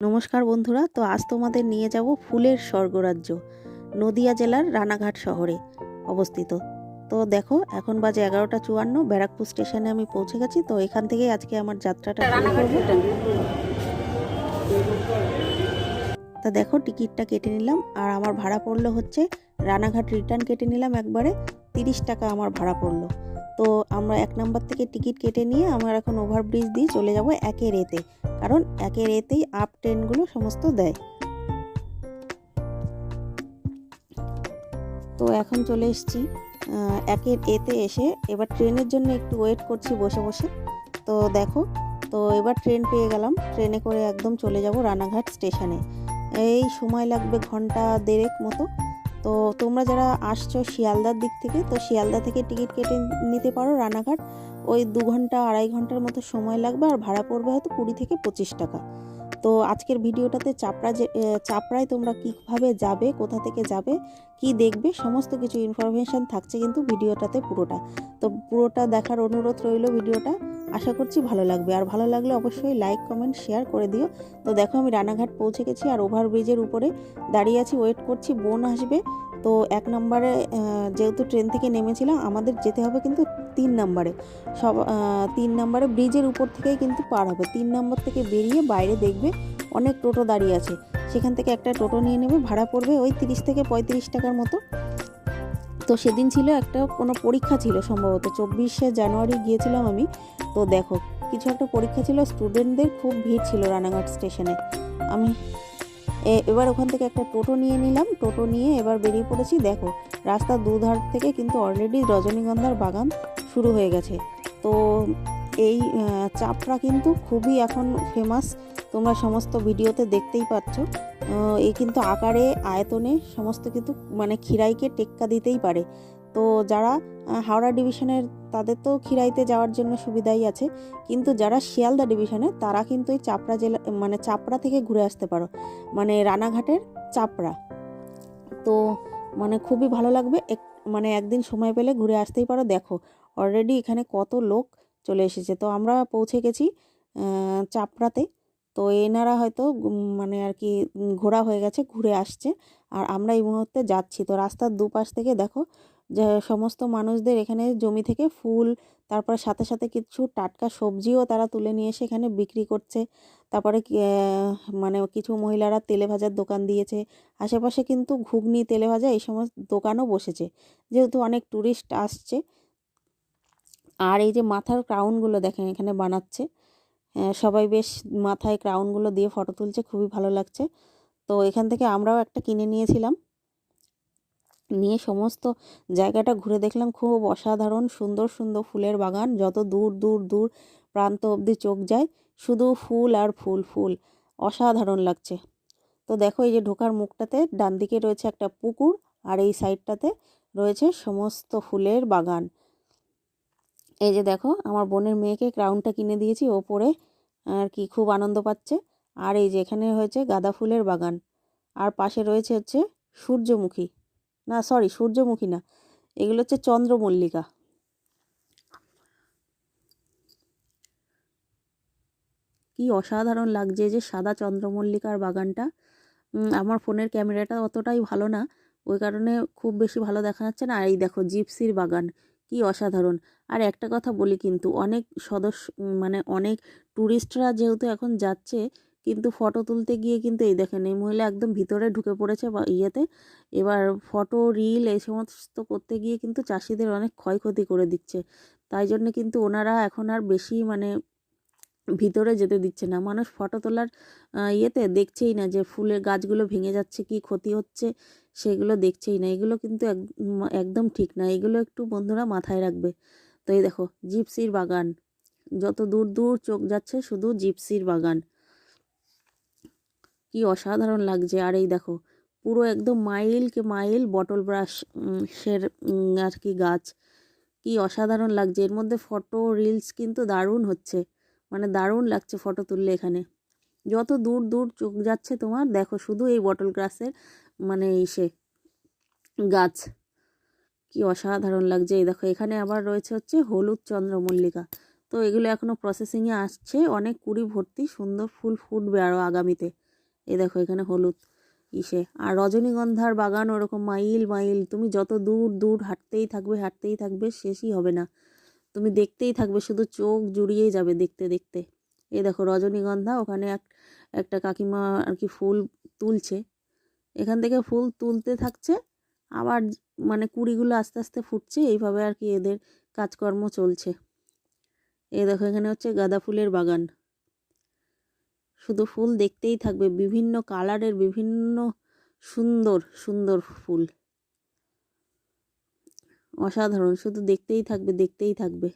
নমস্কার বন্ধুরা তো আজ তোমাদের নিয়ে যাব ফুলের স্বর্গরাজ্য নদিয়া জেলার রানাঘাট শহরে অবস্থিত। তো দেখো এখন বাজে এগারোটা চুয়ান্ন ব্যারাকপুর স্টেশনে আমি পৌঁছে গেছি তো এখান থেকেই আজকে আমার যাত্রাটা তা দেখো টিকিটটা কেটে নিলাম আর আমার ভাড়া পড়ল হচ্ছে রানাঘাট রিটার্ন কেটে নিলাম একবারে তিরিশ টাকা আমার ভাড়া পড়ল। তো আমরা এক নাম্বার থেকে টিকিট কেটে নিয়ে আমরা এখন ওভারব্রিজ দিয়ে চলে যাব একের এতে। কারণ একের এতেই আপ ট্রেনগুলো সমস্ত দেয়। তো এখন চলে এসেছি একের এতে এসে এবার ট্রেনের জন্য একটু ওয়েট করছি বসে বসে। তো দেখো, তো এবার ট্রেন পেয়ে গেলাম। ট্রেনে করে একদম চলে যাব রানাঘাট স্টেশনে এই সময় লাগবে ঘণ্টা দেড়েক মতো। তো তোমরা যারা আসছো শিয়ালদার দিক থেকে, তো শিয়ালদা থেকে টিকিট কেটে নিতে পারো রানাঘাট। ওই দু ঘণ্টা, আড়াই ঘণ্টার মতো সময় লাগবে, আর ভাড়া পড়বে হয়তো কুড়ি থেকে পঁচিশ টাকা। তো আজকের ভিডিওটাতে চাপড়া যে চাপড়ায় তোমরা কীভাবে যাবে, কোথা থেকে যাবে, কি দেখবে, সমস্ত কিছু ইনফরমেশান থাকছে কিন্তু ভিডিওটাতে পুরোটা। তো পুরোটা দেখার অনুরোধ রইল ভিডিওটা। আশা করছি ভালো লাগবে। আর ভালো লাগলে অবশ্যই লাইক কমেন্ট শেয়ার করে দিও। তো দেখো আমি রানাঘাট পৌঁছে গেছি আর ওভারব্রিজের উপরে দাঁড়িয়ে আছি। ওয়েট করছি। বোন আসবে। তো এক নম্বরে যেহেতু ট্রেন থেকে নেমেছিলাম, আমাদের যেতে হবে কিন্তু তিন নম্বরে। সব তিন নম্বরে ব্রিজের উপর থেকেই কিন্তু পার হবে। তিন নম্বর থেকে বেরিয়ে বাইরে দেখবে অনেক টোটো দাঁড়িয়ে আছে। সেখান থেকে একটা টোটো নিয়ে নেবে, ভাড়া পড়বে ওই তিরিশ থেকে পঁয়ত্রিশ টাকার মতো। তো সেদিন ছিল একটা, কোনো পরীক্ষা ছিল সম্ভবত। চব্বিশে জানুয়ারি গিয়েছিলাম আমি। তো দেখো, কিছু একটা পরীক্ষা ছিল স্টুডেন্টদের খুব ভিড় ছিল রানাঘাট স্টেশনে আমি এবার ওখান থেকে একটা টোটো নিয়ে নিলাম। টোটো নিয়ে এবার বেরিয়ে পড়েছি, দেখো, রাস্তার দুধার থেকে কিন্তু অলরেডি রজনীগন্ধার বাগান শুরু হয়ে গেছে। তো এই চাপড়া কিন্তু খুবই এখন ফেমাস তোমরা সমস্ত ভিডিওতে দেখতেই পাচ্ছ। এই কিন্তু আকারে, আয়তনে, সমস্ত কিন্তু মানে খিরাইকে টেক্কা দিতেই পারে। তো যারা হাওড়া ডিভিশনের, তাদের তো খিরাইতে যাওয়ার জন্য সুবিধাই আছে। কিন্তু যারা শিয়ালদা ডিভিশনে, তারা কিন্তু এই চাপড়া জেলা মানে চাপড়া থেকে ঘুরে আসতে পারো। মানে রানাঘাটের চাপড়া। তো মানে খুবই ভালো লাগবে। এক মানে একদিন সময় পেলে ঘুরে আসতেই পারো। দেখো অলরেডি এখানে কত লোক চলে এসেছে। তো আমরা পৌঁছে গেছি চাপড়াতে। তো এনারা হয়তো মানে আর কি ঘোরা হয়ে গেছে, ঘুরে আসছে। আর আমরা এই মুহূর্তে যাচ্ছি। তো রাস্তার দুপাশ থেকে দেখো যে সমস্ত মানুষদের এখানে জমি থেকে ফুল, তারপরে সাথে সাথে কিছু টাটকা সবজিও তারা তুলে নিয়ে এসে এখানে বিক্রি করছে। তারপরে মানে কিছু মহিলারা তেলে ভাজার দোকান দিয়েছে। আশেপাশে কিন্তু ঘুগনি, তেলে ভাজা এই সমস্ত দোকানও বসেছে। যেহেতু অনেক ট্যুরিস্ট আসছে। আর এই যে মাথার ক্রাউনগুলো দেখেন এখানে বানাচ্ছে। সবাই বেশ মাথায় ক্রাউনগুলো দিয়ে ফটো তুলছে, খুবই ভালো লাগছে। তো এখান থেকে আমরাও একটা কিনে নিয়েছিলাম। নিয়ে সমস্ত জায়গাটা ঘুরে দেখলাম। খুব অসাধারণ, সুন্দর সুন্দর ফুলের বাগান। যত দূর দূর দূর প্রান্ত অবধি চোখ যায়, শুধু ফুল আর ফুল ফুল। অসাধারণ লাগছে। তো দেখো, এই যে ঢোকার মুখটাতে ডান দিকে রয়েছে একটা পুকুর আর এই সাইডটাতে রয়েছে সমস্ত ফুলের বাগান। এই যে দেখো, আমার বোনের মেয়েকে ক্রাউনটা কিনে দিয়েছি ওপরে, আর কি খুব আনন্দ পাচ্ছে। আর এই যে এখানে হয়েছে গাঁদা ফুলের বাগান। আর পাশে রয়েছে হচ্ছে সূর্যমুখী। না সরি সূর্যমুখী না। এগুলো হচ্ছে চন্দ্রমল্লিকা। কি অসাধারণ লাগছে যে সাদা চন্দ্রমল্লিকার বাগানটা। আমার ফোনের ক্যামেরাটা অতটাই ভালো না। ওই কারণে খুব বেশি ভালো দেখা যাচ্ছে না। আর এই দেখো, জিপসির বাগান। কি অসাধারণ। আর একটা কথা বলি কিন্তু, অনেক সদস্য মানে অনেক ট্যুরিস্টরা যেহেতু এখন যাচ্ছে কিন্তু ফটো তুলতে গিয়ে কিন্তু এই দেখেন, এই মহিলা একদম ভিতরে ঢুকে পড়েছে বা ইয়েতে। এবার ফটো রিল এই সমস্ত করতে গিয়ে কিন্তু চাষিদের অনেক ক্ষয়ক্ষতি করে দিচ্ছে। তাই জন্য কিন্তু ওনারা এখন আর বেশি মানে ভিতরে যেতে দিচ্ছে না। মানুষ ফটো তোলার ইয়েতে দেখছেই না যে ফুলের গাছগুলো ভেঙে যাচ্ছে, কি ক্ষতি হচ্ছে, সেগুলো দেখছেই না। এগুলো কিন্তু একদম ঠিক না। এগুলো একটু বন্ধুরা মাথায় রাখবে। তো এই দেখো, জিপসির বাগান। যত দূর দূর চোখ যাচ্ছে, শুধু জিপসির বাগান। কি অসাধারণ লাগছে। আর এই দেখো, পুরো একদম মাইল মাইলকে মাইল বটল ব্রাশ সের আর কি গাছ। কি অসাধারণ লাগছে। এর মধ্যে ফটো, রিলস কিন্তু দারুণ হচ্ছে। মানে দারুণ লাগছে ফটো তুললে এখানে। যত দূর দূর চোখ যাচ্ছে তোমার, দেখো শুধু এই বটল গ্রাসের মানে ইসে গাছ। কি অসাধারণ লাগছে। এই দেখো, এখানে আবার রয়েছে হচ্ছে হলুদ চন্দ্রমল্লিকা। তো এগুলো এখনও প্রসেসিংয়ে আসছে। অনেক কুড়ি ভর্তি সুন্দর ফুল ফুটবে আরও আগামীতে। এই দেখো এখানে হলুদ ইসে। আর রজনীগন্ধার বাগান ওরকম মাইল মাইল। তুমি যত দূর দূর হাঁটতেই থাকবে হাঁটতেই থাকবে, শেষই হবে না। তুমি দেখতেই থাকবে, শুধু চোখ জুড়িয়েই যাবে দেখতে দেখতে। এ দেখো রজনীগন্ধা, ওখানে এক, একটা কাকিমা আর কি ফুল তুলছে। এখান থেকে ফুল তুলতে থাকছে, আবার মানে কুড়িগুলো আস্তে আস্তে ফুটছে, এইভাবে আর কি এদের কাজকর্ম চলছে। এ দেখো এখানে হচ্ছে গাঁদা ফুলের বাগান। শুধু ফুল দেখতেই থাকবে, বিভিন্ন কালারের, বিভিন্ন সুন্দর সুন্দর ফুল। অসাধারণ, শুধু দেখতেই থাকবে দেখতেই থাকবে।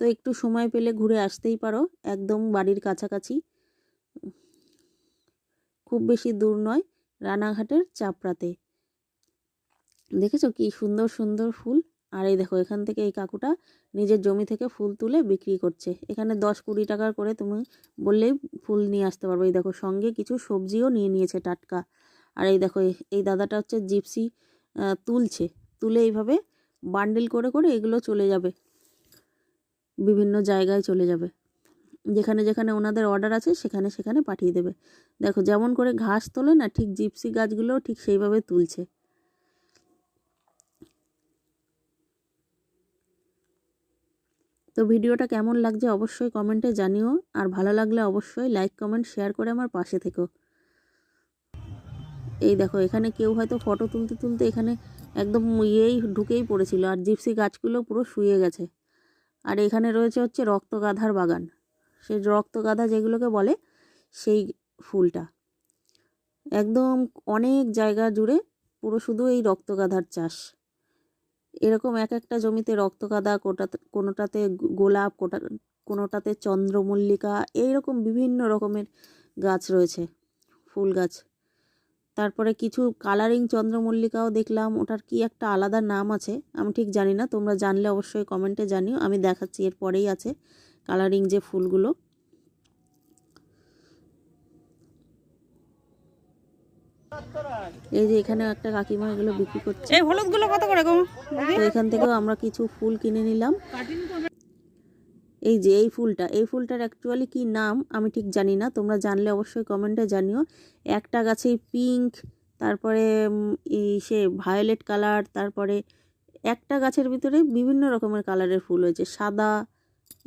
তো একটু সময় পেলে ঘুরে আসতেই পারো, একদম বাড়ির কাছাকাছি। খুব বেশি দূর নয়, রানাঘাটের চাপড়াতে। দেখেছ কি সুন্দর সুন্দর ফুল? আর এই দেখো, এখান থেকে এই কাকুটা নিজের জমি থেকে ফুল তুলে বিক্রি করছে। এখানে দশ কুড়ি টাকার করে তুমি বললেই ফুল নিয়ে আসতে পারবে। এই দেখো, সঙ্গে কিছু সবজিও নিয়ে নিয়েছে টাটকা। আর এই দেখো এই দাদাটা হচ্ছে জিপসি তুলছে। তুলে এইভাবে বান্ডেল করে করে এগুলো চলে যাবে। বিভিন্ন জায়গায় চলে যাবে। যেখানে যেখানে ওনাদের অর্ডার আছে, সেখানে সেখানে পাঠিয়ে দেবে। দেখো, যেমন করে ঘাস তোলে না, ঠিক জিপসি গাছগুলোও ঠিক সেইভাবে তুলছে। তো ভিডিওটা কেমন লাগছে অবশ্যই কমেন্টে জানিও। আর ভালো লাগলে অবশ্যই লাইক কমেন্ট শেয়ার করে আমার পাশে থেকো। এই দেখো, এখানে কেউ হয়তো ফটো তুলতে তুলতে এখানে একদম ইয়েই ঢুকেই পড়েছিল আর জিপসি গাছগুলো পুরো শুয়ে গেছে। আর এখানে রয়েছে হচ্ছে রক্তগাধার বাগান। সেই রক্তগাধা যেগুলোকে বলে, সেই ফুলটা। একদম অনেক জায়গা জুড়ে পুরো শুধু এই রক্তগাধার চাষ। এরকম এক একটা জমিতে রক্তগাদা কোটাতে কোনোটাতে গোলাপ, কোটা, কোনোটাতে চন্দ্রমল্লিকা, এইরকম বিভিন্ন রকমের গাছ রয়েছে, ফুল গাছ। তারপরে কিছু কালারিং চন্দ্রমল্লিকাও দেখলাম, ওটার কি একটা আলাদা নাম আছে, আমি ঠিক জানি না, তোমরা জানলে অবশ্যই কমেন্টে জানিও, আমি দেখাচ্ছি এর পরেই আছে কালারিং যে ফুলগুলো। এই যে এখানে একটা কাকিমা এগুলো বিক্রি করছে। এই হলুদগুলো কত করে গো? তো এখান থেকেও আমরা কিছু ফুল কিনে নিলাম। এই যে এই ফুলটা এই ফুলটার অ্যাকচুয়ালি কি নাম আমি ঠিক জানি না তোমরা জানলে অবশ্যই কমেন্টে জানিও। একটা গাছে পিঙ্ক তারপরে সে ভায়োলেট কালার তারপরে একটা গাছের ভিতরে বিভিন্ন রকমের কালারের ফুল হয়েছে সাদা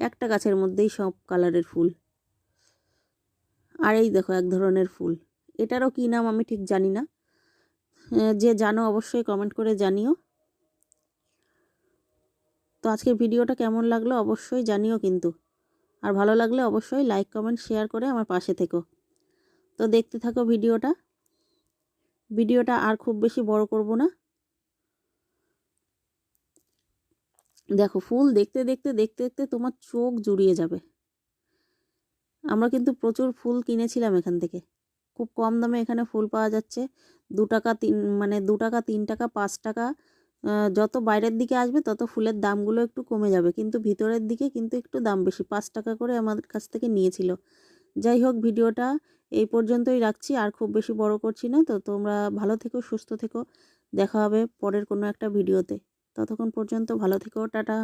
একটা গাছের মধ্যেই সব কালারের ফুল। আর এই দেখো এক ধরনের ফুল। এটারও কী নাম আমি ঠিক জানি না। যে জানো অবশ্যই কমেন্ট করে জানিও। তো আজকের ভিডিওটা কেমন লাগল অবশ্যই জানিও কিন্তু। আর ভালো লাগলে অবশ্যই লাইক কমেন্ট শেয়ার করে আমার পাশে থেকো। তো দেখতে থাকো ভিডিওটা। ভিডিওটা আর খুব বেশি বড় করব না। দেখো ফুল দেখতে দেখতে দেখতে দেখতে তোমার চোখ জুড়িয়ে যাবে। আমরা কিন্তু প্রচুর ফুল কিনেছিলাম এখান থেকে। খুব কম দামে এখানে ফুল পাওয়া যাচ্ছে। দু টাকা তিন মানে দু টাকা, তিন টাকা, পাঁচ টাকা যত বাইরের দিকে আসবে তত ফুলের দামগুলো একটু কমে যাবে। কিন্তু ভিতরের দিকে কিন্তু একটু দাম বেশি, পাঁচ টাকা করে আমাদের কাছ থেকে নিয়েছিল। যাই হোক, ভিডিওটা এই পর্যন্তই রাখছি, আর খুব বেশি বড় করছি না। তো তোমরা ভালো থেকো, সুস্থ থেকো। দেখা হবে পরের কোনো একটা ভিডিওতে। ততক্ষণ পর্যন্ত ভালো থেকো, টাটা।